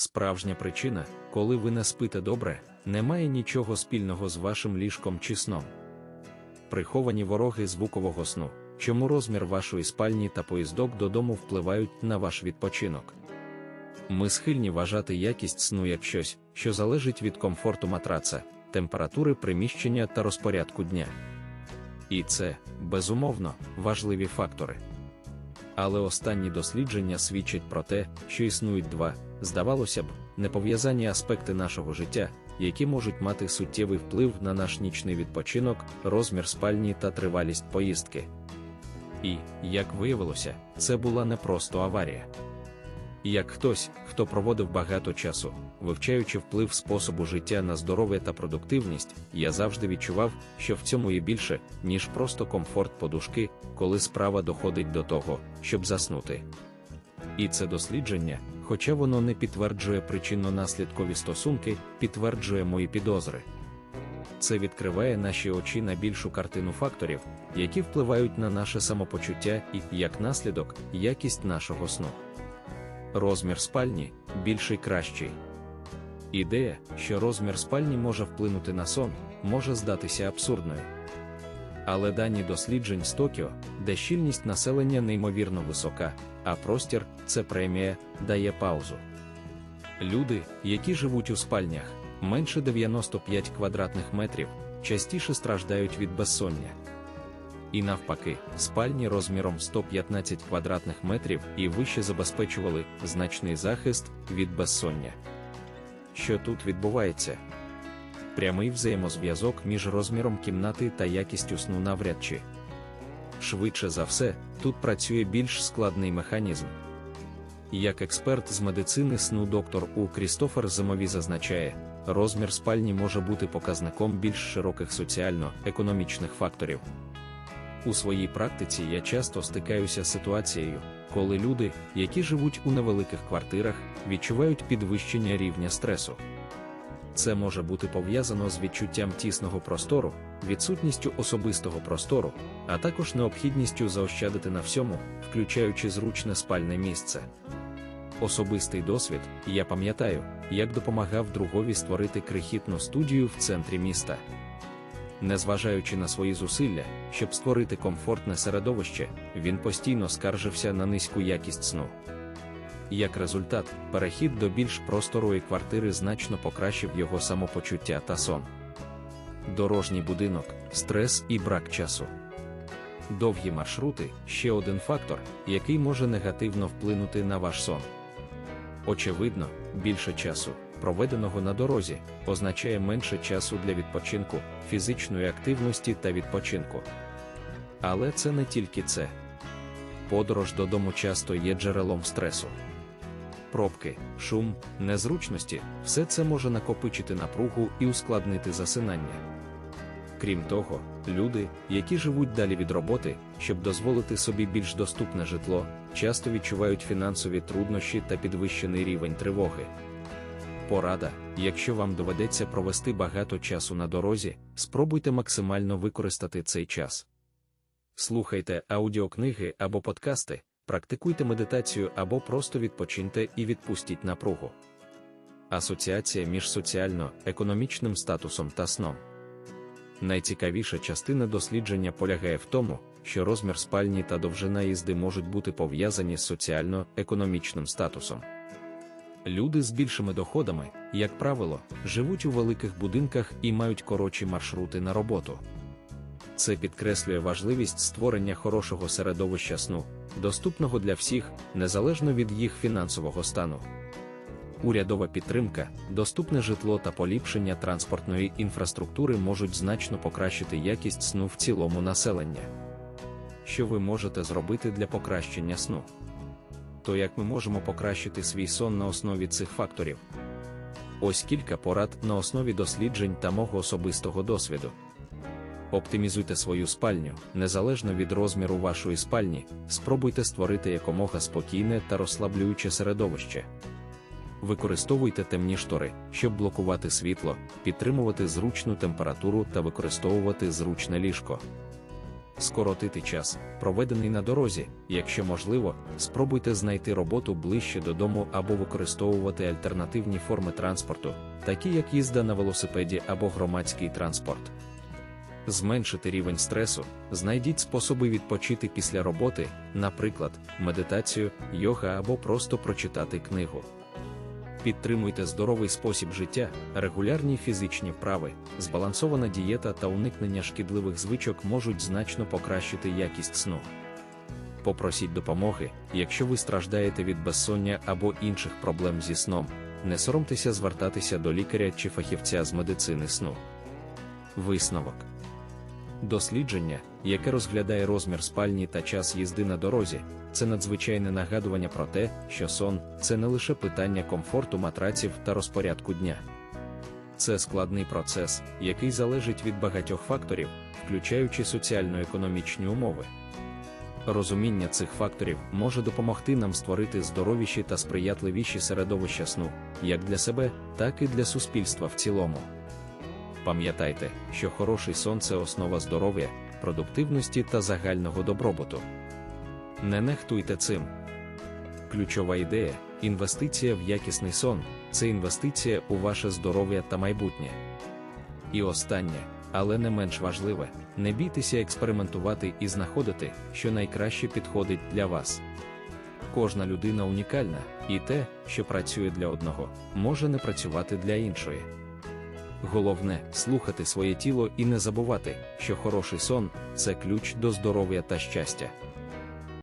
Справжня причина, коли ви не спите добре, не має нічого спільного з вашим ліжком чи сном. Приховані вороги звукового сну, чому розмір вашої спальні та поїздок додому впливають на ваш відпочинок. Ми схильні вважати якість сну як щось, що залежить від комфорту матраца, температури приміщення та розпорядку дня. І це, безумовно, важливі фактори. Але останні дослідження свідчать про те, що існують два, здавалося б, непов'язані аспекти нашого життя, які можуть мати суттєвий вплив на наш нічний відпочинок, розмір спальні та тривалість поїздки. І, як виявилося, це була не просто аварія. Як хтось, хто проводив багато часу, вивчаючи вплив способу життя на здоров'я та продуктивність, я завжди відчував, що в цьому є більше, ніж просто комфорт подушки, коли справа доходить до того, щоб заснути. І це дослідження, хоча воно не підтверджує причинно-наслідкові стосунки, підтверджує мої підозри. Це відкриває наші очі на більшу картину факторів, які впливають на наше самопочуття і, як наслідок, якість нашого сну. Розмір спальні більший кращий. Ідея, що розмір спальні може вплинути на сон, може здатися абсурдною. Але дані досліджень з Токіо, де щільність населення неймовірно висока, а простір це премія, дає паузу. Люди, які живуть у спальнях менше 95 квадратних метрів, частіше страждають від безсоння. І навпаки, спальні розміром 115 квадратних метрів і вище забезпечували значний захист від безсоння. Що тут відбувається? Прямий взаємозв'язок між розміром кімнати та якістю сну навряд чи. Швидше за все, тут працює більш складний механізм. Як експерт з медицини сну доктор У. Крістофер Зимові зазначає, розмір спальні може бути показником більш широких соціально-економічних факторів. У своїй практиці я часто стикаюся з ситуацією, коли люди, які живуть у невеликих квартирах, відчувають підвищення рівня стресу. Це може бути пов'язано з відчуттям тісного простору, відсутністю особистого простору, а також необхідністю заощадити на всьому, включаючи зручне спальне місце. Особистий досвід, я пам'ятаю, як допомагав другові створити крихітну студію в центрі міста. Незважаючи на свої зусилля, щоб створити комфортне середовище, він постійно скаржився на низьку якість сну. Як результат, перехід до більш просторої квартири значно покращив його самопочуття та сон. Дорожній будинок, стрес і брак часу. Довгі маршрути ще один фактор, який може негативно вплинути на ваш сон. Очевидно, більше часу, проведеного на дорозі, означає менше часу для відпочинку, фізичної активності та відпочинку. Але це не тільки це. Подорож додому часто є джерелом стресу. Пробки, шум, незручності все це може накопичити напругу і ускладнити засинання. Крім того, люди, які живуть далі від роботи, щоб дозволити собі більш доступне житло, часто відчувають фінансові труднощі та підвищений рівень тривоги. Порада, якщо вам доведеться провести багато часу на дорозі, спробуйте максимально використати цей час. Слухайте аудіокниги або подкасти, практикуйте медитацію або просто відпочиньте і відпустіть напругу. Асоціація між соціально-економічним статусом та сном. Найцікавіша частина дослідження полягає в тому, що розмір спальні та довжина їзди можуть бути пов'язані з соціально-економічним статусом. Люди з більшими доходами, як правило, живуть у великих будинках і мають коротші маршрути на роботу. Це підкреслює важливість створення хорошого середовища сну, доступного для всіх, незалежно від їх фінансового стану. Урядова підтримка, доступне житло та поліпшення транспортної інфраструктури можуть значно покращити якість сну в цілому населення. Що ви можете зробити для покращення сну? То як ми можемо покращити свій сон на основі цих факторів? Ось кілька порад на основі досліджень та мого особистого досвіду. Оптимізуйте свою спальню, незалежно від розміру вашої спальні, спробуйте створити якомога спокійне та розслаблююче середовище. Використовуйте темні штори, щоб блокувати світло, підтримувати зручну температуру та використовувати зручне ліжко. Скоротити час, проведений на дорозі, якщо можливо, спробуйте знайти роботу ближче додому або використовувати альтернативні форми транспорту, такі як їзда на велосипеді або громадський транспорт. Зменшити рівень стресу, знайдіть способи відпочити після роботи, наприклад, медитацію, йога або просто прочитати книгу. Підтримуйте здоровий спосіб життя, регулярні фізичні вправи, збалансована дієта та уникнення шкідливих звичок можуть значно покращити якість сну. Попросіть допомоги, якщо ви страждаєте від безсоння або інших проблем зі сном. Не соромтеся звертатися до лікаря чи фахівця з медицини сну. Висновок Дослідження, яке розглядає розмір спальні та час їзди на дорозі, це надзвичайне нагадування про те, що сон це не лише питання комфорту матраців та розпорядку дня. Це складний процес, який залежить від багатьох факторів, включаючи соціально-економічні умови. Розуміння цих факторів може допомогти нам створити здоровіші та сприятливіші середовища сну, як для себе, так і для суспільства в цілому. Пам'ятайте, що хороший сон це основа здоров'я, продуктивності та загального добробуту. Не нехтуйте цим. Ключова ідея інвестиція в якісний сон це інвестиція у ваше здоров'я та майбутнє. І останнє, але не менш важливе, не бійтеся експериментувати і знаходити, що найкраще підходить для вас. Кожна людина унікальна, і те, що працює для одного, може не працювати для іншої. Головне слухати своє тіло і не забувати, що хороший сон це ключ до здоров'я та щастя.